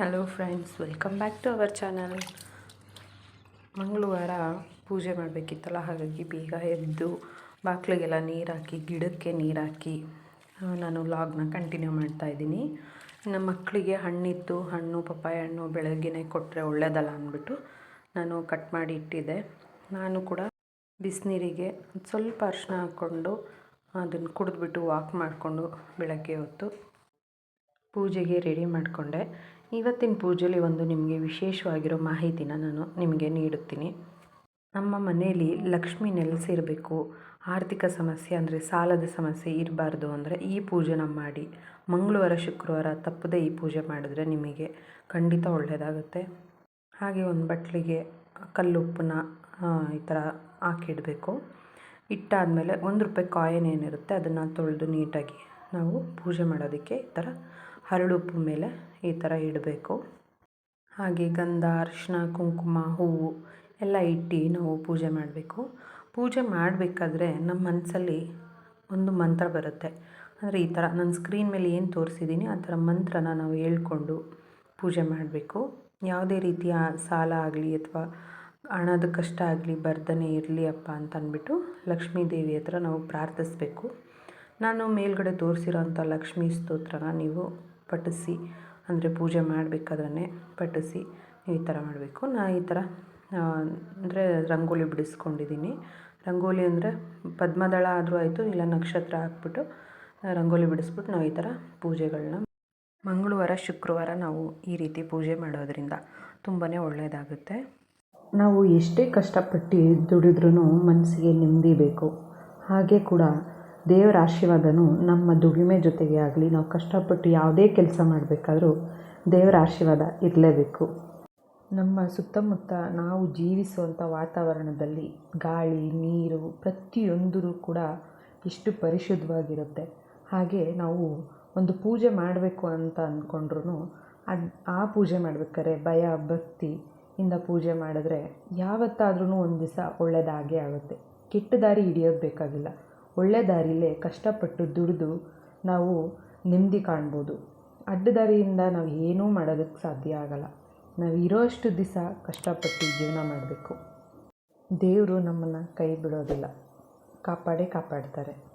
Hello friends welcome back to our channel ಮಂಗಳವಾರ ಪೂಜೆ ಮಾಡಬೇಕಿತ್ತಲ್ಲ, ಹಾಗಾಗಿ ಬೇಗ ಎದ್ದು ಬಾಗಿಲಿಗೆಲ್ಲ ನೀರು ಹಾಕಿ ಗಿಡಕ್ಕೆ ನೀರು ಹಾಕಿ ನಾನು ಲಾಗ್ನ ಕಂಟಿನ್ಯೂ ಮಾಡ್ತಾ ಇದ್ದೀನಿ. ನಮ್ಮ ಮಕ್ಕಳಿಗೆ ಹಣ್ಣಿತ್ತು, ಹಣ್ಣು, ಪಪ್ಪಾಯ ಹಣ್ಣು, ಬೆಳಗ್ಗೆನೇ ಕೊಟ್ಟರೆ ಒಳ್ಳೆಯದಲ್ಲ ಅಂದ್ಬಿಟ್ಟು ನಾನು ಕಟ್ ಮಾಡಿ ಇಟ್ಟಿದ್ದೆ. ನಾನು ಕೂಡ ಬಿಸಿನೀರಿಗೆ ಸ್ವಲ್ಪ ಅರ್ಶಿನ ಹಾಕ್ಕೊಂಡು ಅದನ್ನು ಕುಡಿದ್ಬಿಟ್ಟು ವಾಕ್ ಮಾಡಿಕೊಂಡು ಬೆಳಗ್ಗೆ ಹೊತ್ತು ಪೂಜೆಗೆ ರೆಡಿ ಮಾಡಿಕೊಂಡೆ. ಇವತ್ತಿನ ಪೂಜೆಯಲ್ಲಿ ಒಂದು ನಿಮಗೆ ವಿಶೇಷವಾಗಿರೋ ಮಾಹಿತಿನ ನಾನು ನಿಮಗೆ ನೀಡುತ್ತೀನಿ. ನಮ್ಮ ಮನೆಯಲ್ಲಿ ಲಕ್ಷ್ಮಿ ನೆಲೆಸಿರಬೇಕು. ಆರ್ಥಿಕ ಸಮಸ್ಯೆ ಅಂದರೆ ಸಾಲದ ಸಮಸ್ಯೆ ಇರಬಾರ್ದು ಅಂದರೆ ಈ ಪೂಜೆನ ಮಾಡಿ. ಮಂಗಳವಾರ, ಶುಕ್ರವಾರ ತಪ್ಪದೆ ಈ ಪೂಜೆ ಮಾಡಿದ್ರೆ ನಿಮಗೆ ಖಂಡಿತ ಒಳ್ಳೆಯದಾಗುತ್ತೆ ಹಾಗೆ ಒಂದು ಬಟ್ಲಿಗೆ ಕಲ್ಲುಪ್ಪನ್ನ ಈ ಥರ ಹಾಕಿಡಬೇಕು ಇಟ್ಟಾದಮೇಲೆ ಒಂದು ರೂಪಾಯಿ ಕಾಯಿನ್ ಏನಿರುತ್ತೆ ಅದನ್ನು ತೊಳೆದು ನೀಟಾಗಿ ನಾವು ಪೂಜೆ ಮಾಡೋದಕ್ಕೆ ಈ ಥರ ಹರಳುಪ್ಪು ಮೇಲೆ ಈ ಥರ ಇಡಬೇಕು. ಹಾಗೆ ಗಂಧ ಅರಿಶಿನ ಕುಂಕುಮ, ಹೂವು ಎಲ್ಲ ಇಟ್ಟು ನಾವು ಪೂಜೆ ಮಾಡಬೇಕು. ಪೂಜೆ ಮಾಡಬೇಕಾದ್ರೆ ನಮ್ಮ ಮನಸ್ಸಲ್ಲಿ ಒಂದು ಮಂತ್ರ ಬರುತ್ತೆ. ಅಂದರೆ ಈ ಥರ ನಾನು ಸ್ಕ್ರೀನ್ ಮೇಲೆ ಏನು ತೋರಿಸಿದ್ದೀನಿ ಆ ಥರ ಮಂತ್ರನ ನಾವು ಹೇಳ್ಕೊಂಡು ಪೂಜೆ ಮಾಡಬೇಕು. ಯಾವುದೇ ರೀತಿಯ ಸಾಲ ಆಗಲಿ ಅಥವಾ ಹಣದ ಕಷ್ಟ ಆಗಲಿ, ಬರ್ದನೆ ಇರಲಿ ಅಪ್ಪ ಅಂತ ಅಂದ್ಬಿಟ್ಟು ಲಕ್ಷ್ಮೀ ದೇವಿ ಹತ್ರ ನಾವು ಪ್ರಾರ್ಥಿಸ್ಬೇಕು. ನಾನು ಮೇಲ್ಗಡೆ ತೋರಿಸಿರೋಂಥ ಲಕ್ಷ್ಮೀ ಸ್ತೋತ್ರನ ನೀವು ಪಠಿಸಿ, ಅಂದರೆ ಪೂಜೆ ಮಾಡಬೇಕಾದ್ರೆ ಪಠಿಸಿ ಈ ಥರ ಮಾಡಬೇಕು. ನಾ ಈ ಥರ ಅಂದರೆ ರಂಗೋಲಿ ಬಿಡಿಸ್ಕೊಂಡಿದ್ದೀನಿ. ರಂಗೋಲಿ ಅಂದರೆ ಪದ್ಮದಳ ಆದರೂ ಆಯಿತು, ಇಲ್ಲ ನಕ್ಷತ್ರ ಹಾಕ್ಬಿಟ್ಟು ರಂಗೋಲಿ ಬಿಡಿಸ್ಬಿಟ್ಟು ನಾವು ಈ ಥರ ಪೂಜೆಗಳನ್ನ ಮಂಗಳವಾರ, ಶುಕ್ರವಾರ ನಾವು ಈ ರೀತಿ ಪೂಜೆ ಮಾಡೋದ್ರಿಂದ ತುಂಬಾ ಒಳ್ಳೆಯದಾಗುತ್ತೆ ನಾವು ಎಷ್ಟೇ ಕಷ್ಟಪಟ್ಟು ದುಡಿದ್ರೂ ಮನಸ್ಸಿಗೆ ನೆಮ್ಮದಿ ಬೇಕು. ಹಾಗೆ ಕೂಡ ದೇವರ ಆಶೀರ್ವಾದನು ನಮ್ಮ ದುಡಿಮೆ ಜೊತೆಗೆ ಆಗಲಿ. ನಾವು ಕಷ್ಟಪಟ್ಟು ಯಾವುದೇ ಕೆಲಸ ಮಾಡಬೇಕಾದ್ರೂ ದೇವರ ಆಶೀರ್ವಾದ ಇರಲೇಬೇಕು. ನಮ್ಮ ಸುತ್ತಮುತ್ತ ನಾವು ಜೀವಿಸುವಂಥ ವಾತಾವರಣದಲ್ಲಿ ಗಾಳಿ, ನೀರು ಪ್ರತಿಯೊಂದರೂ ಕೂಡ ಎಷ್ಟು ಪರಿಶುದ್ಧವಾಗಿರುತ್ತೆ. ಹಾಗೆ ನಾವು ಒಂದು ಪೂಜೆ ಮಾಡಬೇಕು ಅಂತ ಅಂದ್ಕೊಂಡ್ರೂ ಅದು ಆ ಪೂಜೆ ಮಾಡ್ಬೇಕಾದ್ರೆ ಭಯ, ಭಕ್ತಿ ಇಂದ ಪೂಜೆ ಮಾಡಿದ್ರೆ ಯಾವತ್ತಾದ್ರೂ ಒಂದು ದಿವಸ ಒಳ್ಳೆಯದಾಗೇ ಆಗುತ್ತೆ. ಕೆಟ್ಟ ದಾರಿ ಹಿಡಿಯೋದು ಬೇಕಾಗಿಲ್ಲ. ಒಳ್ಳೆ ದಾರಿಲೇ ಕಷ್ಟಪಟ್ಟು ದುಡಿದು ನಾವು ನೆಮ್ಮದಿ ಕಾಣ್ಬೋದು. ಅಡ್ಡ ದಾರಿಯಿಂದ ನಾವು ಏನೂ ಮಾಡೋದಕ್ಕೆ ಸಾಧ್ಯ ಆಗಲ್ಲ. ನಾವು ಇರೋಷ್ಟು ದಿವಸ ಕಷ್ಟಪಟ್ಟು ಜೀವನ ಮಾಡಬೇಕು. ದೇವರು ನಮ್ಮನ್ನು ಕೈ ಬಿಡೋದಿಲ್ಲ. ಕಾಪಾಡೇ ಕಾಪಾಡ್ತಾರೆ.